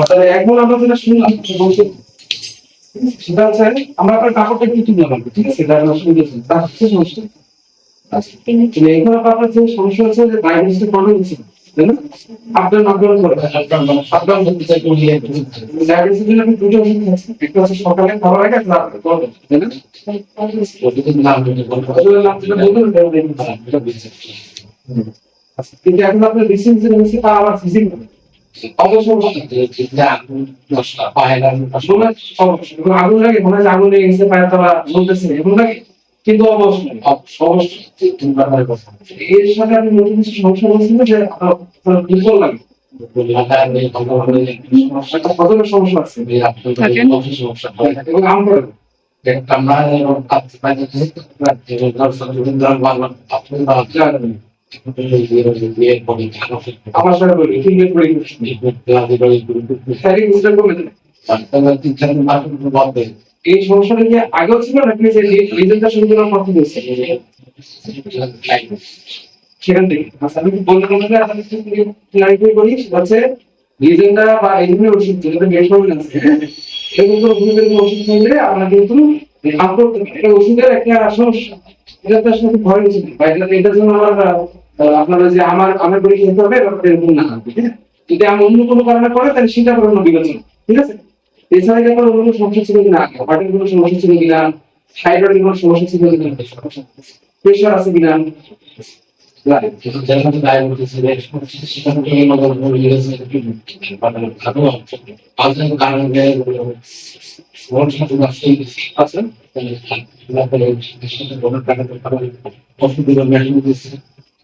তাহলে এখন আমরা যেটা শুনলাম সেটা হচ্ছে আমরা আপনার কাপড়টা তুলে নেব ঠিক আছে? এটা তার হচ্ছে। সমস্যা? কিন্তু এখন আপনার যে সমস্যা হচ্ছে যে ডায়াবেটিসের প্রবলেম হচ্ছে তাই না? আপডাউন আপডাউন করে আপডাউন করতে চাই ডায়াবেটিসের জন্য আপনি দুটো ওষুধ খাচ্ছেন একটা হচ্ছে সকালে খাওয়ার আগে একটা রাত্রে করবেন তাই না? আসলে নাম যেটা বলবেন ওটা বলবেন। আচ্ছা, কিন্তু এখন আপনার হচ্ছে তা আবার ফিজিং অবশ্যই আসলে সমস্যা এবং আগুন লাগে যে আগুন লেগে গেছে পায়ের তলা জ্বলতেছে এগুলো লাগে কিন্তু অবশ্যই অবশ্যই এর সাথে আপনি নতুন কিছু সমস্যা আচ্ছা আমি বলতে বলতে আপনাদের ক্লারিফাই করি হচ্ছে রিজেন্টটা বা এই ধরনের ওষুধ যেটা বেশ প্রবলেম আছে এরকম কোনো ওষুধের ওষুধ থাকলে আপনার কিন্তু একটা ভয় এটা এটার জন্য আমার আপনার যে আমার আমার বড়ি খেতে হবে? এরকম না আছে যদি আমি অন্য কোনো কারণে করে, তাহলে সেটা কোনো বিবেচনা ঠিক আছে? এছাড়া আমার অন্য সমস্যা ছিল কিনা? হার্টের কোনো সমস্যা ছিল কিনা? থাইরয়েডের কোনো সমস্যা ছিল কিনা? প্রেশার আছে কিনা? Right.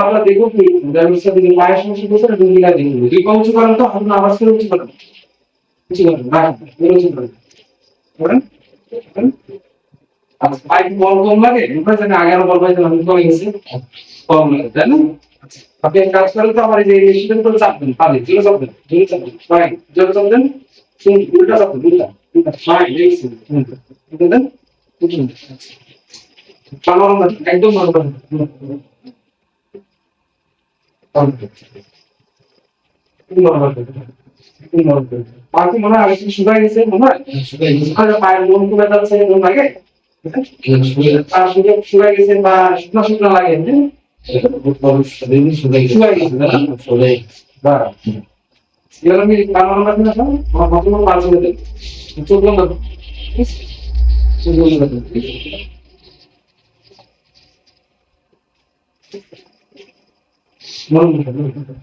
আমরা দেখব কি পায়ের সমস্যা বলছে না দুই দেখব দুই পা উঁচু করেন তো আপনার আওয়াজ করে উঁচু করেন উঁচু করেন উঁচু করেন। আচ্ছা পায়ে বল কম লাগে আমরা জানি আগে আরও বল পাইছিলাম কমে গেছে কম লাগে তাই না আপনি কাজ করেন তো আমার এই যে রেজিস্ট্রেশন করে চাপবেন পালে জোরে চাপবেন জোরে চাপবেন ফাইন জোরে চাপবেন উল্টা চাপবেন উল্টা উল্টা ফাইন লেগেছে উল্টা না একদম পাখি মনে হয় গেছে মনে হয়? পায়ের লোম কমে যাচ্ছে লোম লাগে? আর শুকিয়ে গেছে বা শুকনো শুকনো লাগে হ্যাঁ? গেছে। না? এবার আমি পানার রাখি না স্যার? আমার কত পাঁচ মিনিট চোখ বন্ধ করো। চোখ বন্ধ করো। মন করো, মন করো।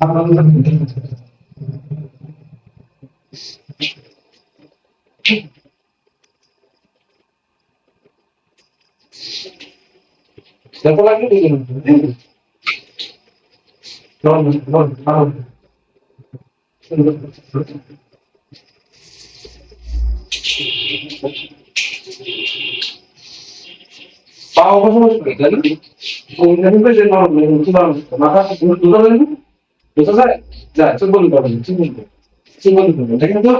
আপনার দেখো লাগবে না? মাথা দুটো বোঝা যায়?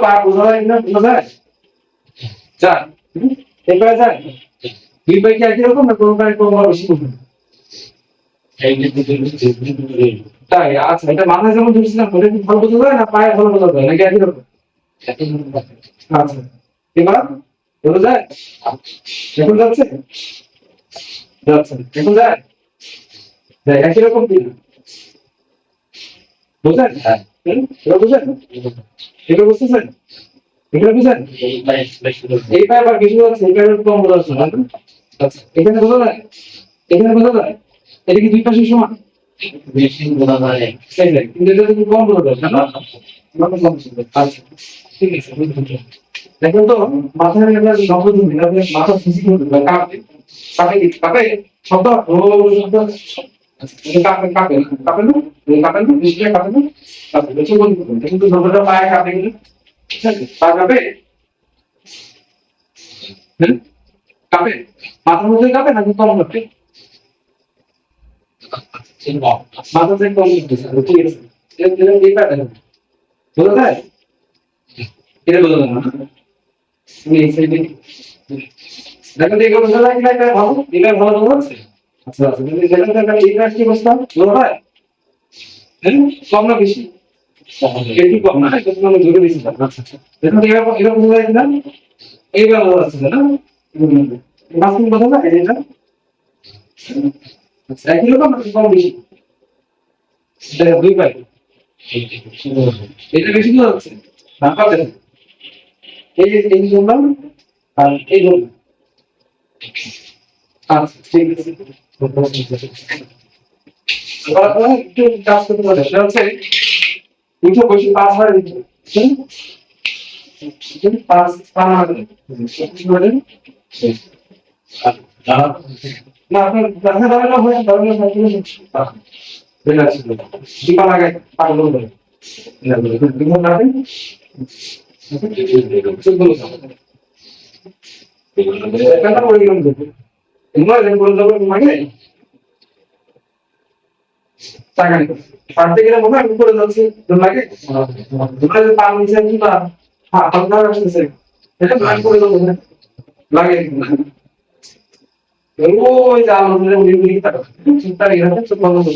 পা বোঝা যায় না, বোঝা যায়? যায়? দুই কি একই রকম না কোনো পায়ে কোনো বেশি? তাই আচ্ছা এটা মাথায় যেমন ধরছিলাম ওটা কি ভালো বোঝা যায় না পায়ে ভালো বোঝা যায় নাকি একই রকম আচ্ছা এবার বোঝা যায় এখন যাচ্ছে? যাচ্ছে। এখন যায় যায় একই রকম কি বোঝেন হুম? এবার এটা বুঝতেছেন? এটা বুঝেন এই পায়ে আবার বেশি বোঝা যাচ্ছে এই পায়ে কম বোঝা যাচ্ছে না? আচ্ছা এখানে বোঝা যায়? এখানে বোঝা যায়? এটা কি দুই পাশে সমান? সেই যায়। কিন্তু এটা কম বোঝা যায় না? দেখুন তো মাথায় শব্দ মাথা করতে কাঁপে কাঁপে কাঁপে শব্দ শব্দ কাপে কাপে কাপে না কাপে না নিশ্চয়ই কাপে না কাপে বেশি বন্ধ করুন কিন্তু যতটা পায়ে কাপে গেলে ঠিক আছে। পা কাপে হুম মাথার মধ্যে কাপে নাকি কম কাপে মাথা থেকে কম ঠিক আছে বোঝা না। সাইডে দেখো বোঝা যায় কিনা এটা ভালো। এটা ভালো বোঝা যাচ্ছে আচ্ছা আচ্ছা এই কাজ কি অবস্থা? বোঝা যায় হ্যাঁ কম না বেশি? একটু কম না এটা তুমি জোরে বেশি আচ্ছা আচ্ছা। দেখো এবার এবার বোঝা যায় কিনা এইবার বোঝা যাচ্ছে না? মাসুম বোঝা যায় এটা আচ্ছা এক কিলো কম বেশি। এটা দুই পাই এটা বেশি বোঝা যাচ্ছে ধাক্কা দেন এই যে এই জন্য আর এই জন্য আচ্ছা ঠিক আছে। হচ্ছে না, আপনার যাবে হয়ে। টাকা নেই পারতে যে পান নিচে কিংবা হালকা আসতেছে এটা প্ল্যান লাগে ওই যে আমাদের উড়ি উড়ি থাকা চিন্তা এরকম সব বন্ধ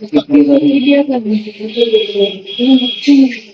করছে টাচ করে দেখুন Gracias.